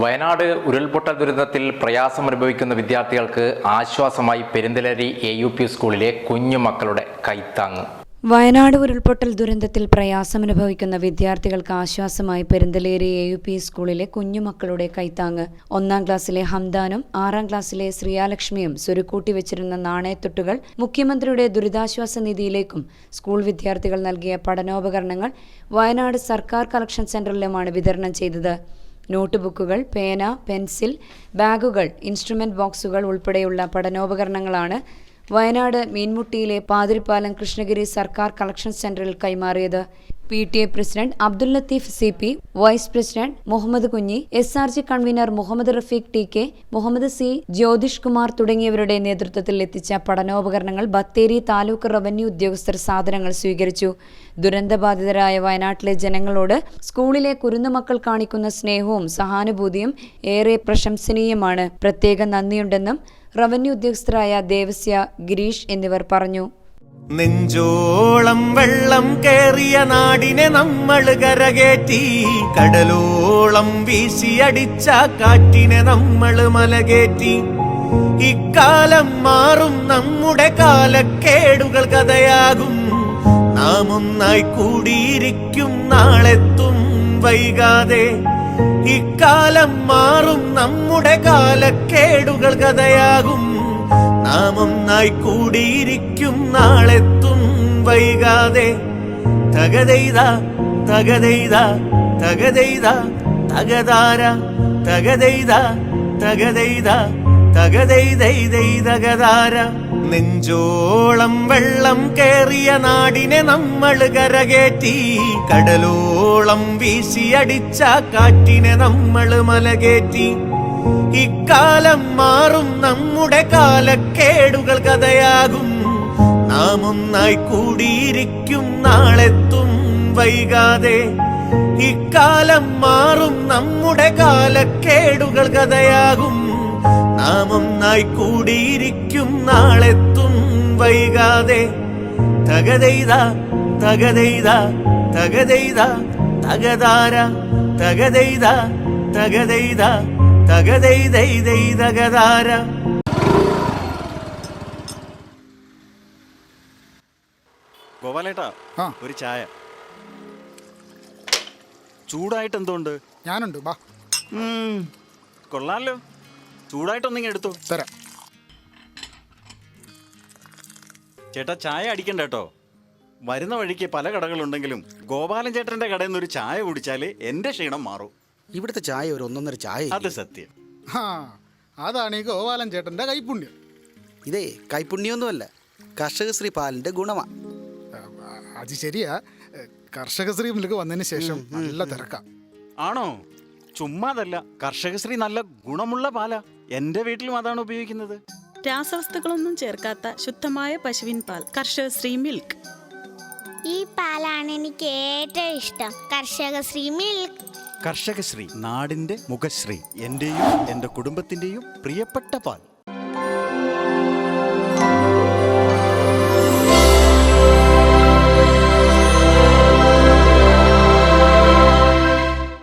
വയനാട് ഉരുൾപൊട്ടൽ ദുരിതത്തിൽ പ്രയാസമനുഭവിക്കുന്ന വിദ്യാർത്ഥികൾക്ക് ആശ്വാസമായി പെരിന്തലരി എ യു പി സ്കൂളിലെ കുഞ്ഞുമക്കളുടെ കൈത്താങ് വയനാട് ഉരുൾപൊട്ടൽ ദുരന്തത്തിൽ പ്രയാസം അനുഭവിക്കുന്ന വിദ്യാർത്ഥികൾക്ക് ആശ്വാസമായി പെരിന്തലേരി എ യു പി സ്കൂളിലെ കുഞ്ഞുമക്കളുടെ കൈത്താങ്ങ്. ഒന്നാം ക്ലാസ്സിലെ ഹംദാനും ആറാം ക്ലാസ്സിലെ ശ്രീയാലക്ഷ്മിയും സ്വരുക്കൂട്ടി വെച്ചിരുന്ന നാണയത്തൊട്ടുകൾ മുഖ്യമന്ത്രിയുടെ ദുരിതാശ്വാസ നിധിയിലേക്കും സ്കൂൾ വിദ്യാർത്ഥികൾ നൽകിയ പഠനോപകരണങ്ങൾ വയനാട് സർക്കാർ കളക്ഷൻ സെന്ററിലുമാണ് വിതരണം ചെയ്തത്. നോട്ട് ബുക്കുകൾ പേന പെൻസിൽ ബാഗുകൾ ഇൻസ്ട്രുമെന്റ് ബോക്സുകൾ ഉൾപ്പെടെയുള്ള പഠനോപകരണങ്ങളാണ് വയനാട് മീൻമുട്ടിയിലെ പാതിരിപ്പാലം കൃഷ്ണഗിരി സർക്കാർ കളക്ഷൻ സെന്ററിൽ കൈമാറിയത്. P T A president Abdul Latheef C P vice president Muhammad Kunhi S R G convener Muhammad Rafeeq T K Muhammad C Jyothish Kumar തുടങ്ങിയവരുടെ നേതൃത്വത്തിൽ എത്തിച്ച പഠനോപകരണങ്ങൾ ബത്തേരി താലൂക്ക് റവന്യൂ ഉദ്യോഗസ്ഥർ സാധനങ്ങൾ സ്വീകരിച്ചു. ദുരന്തബാധിതരായ വയനാട്ടിലെ ജനങ്ങളോട് സ്കൂളിലെ കുരുന്നുമക്കൾ കാണിക്കുന്ന സ്നേഹവും സഹാനുഭൂതിയും ഏറെ പ്രശംസനീയമാണ്. പ്രത്യേക നന്ദിയുണ്ടെന്നും റവന്യൂ ഉദ്യോഗസ്ഥരായ ദേവസ്യ ഗിരീഷ് എന്നിവർ പറഞ്ഞു. നെഞ്ചോളം വെള്ളം കേറിയ നാടിനെ നമ്മൾ കരകേറ്റി കടലോളം വീശിയടിച്ച കാറ്റിനെ നമ്മൾ മലകേറ്റി. ഇക്കാലം മാറും നമ്മുടെ കാലക്കേടുകൾ കഥയാകും. നാം ഒന്നായി കൂടിയിരിക്കും നാളെത്തും വൈകാതെ. ഇക്കാലം മാറും നമ്മുടെ കാലക്കേടുകൾ കഥയാകും. നാം ഒന്നായി കൂടിയിരിക്കും നാളെത്തും വൈകാതെ. തകതെയ്ത തകതെയ്ത തകതെയ്ത തകതാര തകതെയ്ത തകതെയ്ത തകതെയ്തൈതൈതകതാര നെഞ്ചോളം വെള്ളം കേറിയ നാടിനെ നമ്മൾ കരകേറ്റി. കടലോളം വീശിയടിച്ച കാറ്റിനെ നമ്മൾ മലകേറ്റി. ഇക്കാലം മാറും നമ്മുടെ കാലക്കേടുകൾ കഥയാകും. നാം ഒന്നായി കൂടിയിരിക്കും നാളെത്തും വൈകാതെ. ഇക്കാലം മാറും നമ്മുടെ കാലക്കേടുകൾ കഥയാകും. നാം ഒന്നായി കൂടിയിരിക്കും നാളെത്തും വൈകാതെ. തകതെയ്ത തകതെയ്ത തകതെയ്ത തകതാര തകതെയ്ത തകതെയ്ത. തകതെയ്തൈതൈതകതാര ഗോപാലേട്ടാ ആ. ഒരു ചായ. ചൂടായിട്ട് എന്തുണ്ട് ഞാനുണ്ട് ബാ. ഉം, കൊള്ളാലോ. ചൂടായിട്ടൊന്നിങ്ങനെ എടുത്തു. തരാം. ചേട്ടാ ചായ അടിക്കണ്ട കേട്ടോ. വരുന്ന വഴിക്ക് പല കടകളുണ്ടെങ്കിലും ഗോപാലൻ ചേട്ടന്റെ കടയിൽ നിന്ന് ഒരു ചായ കുടിച്ചാൽ എന്റെ ക്ഷീണം മാറും. ഇവിടുത്തെ ചായ ഒരു ഒന്നൊന്നര ചായ അത് സത്യം. ആ അതാണ് ഈ ഗോപാലൻ ചേട്ടന്റെ കൈപ്പുണ്യം ഇതേ കൈപ്പുണ്യൊന്നുമല്ല കർഷകശ്രീ പാലിന്റെ ഗുണമാ. ആ, അത് ശരിയാ. കർഷകശ്രീ മിൽക്ക് വന്നതിന് ശേഷം നല്ല തിരക്കാം. ആണോ? ചുമ്മാതല്ല കർഷകശ്രീ നല്ല ഗുണമുള്ള പാലാ. എന്റെ വീട്ടിലും അതാണ് ഉപയോഗിക്കുന്നത്. രാസവസ്തുക്കളൊന്നും ചേർക്കാത്ത ശുദ്ധമായ പശുവിൻ പാൽ കർഷകശ്രീ മിൽക്ക്. ഈ പാലാണ് എനിക്ക് ഏറ്റവും ഇഷ്ടം. കർഷകശ്രീ മിൽക്ക്. കർഷകശ്രീ നാടിന്റെ മുഖശ്രീ എന്റെയും എന്റെ കുടുംബത്തിന്റെയും പ്രിയപ്പെട്ട പാൽ.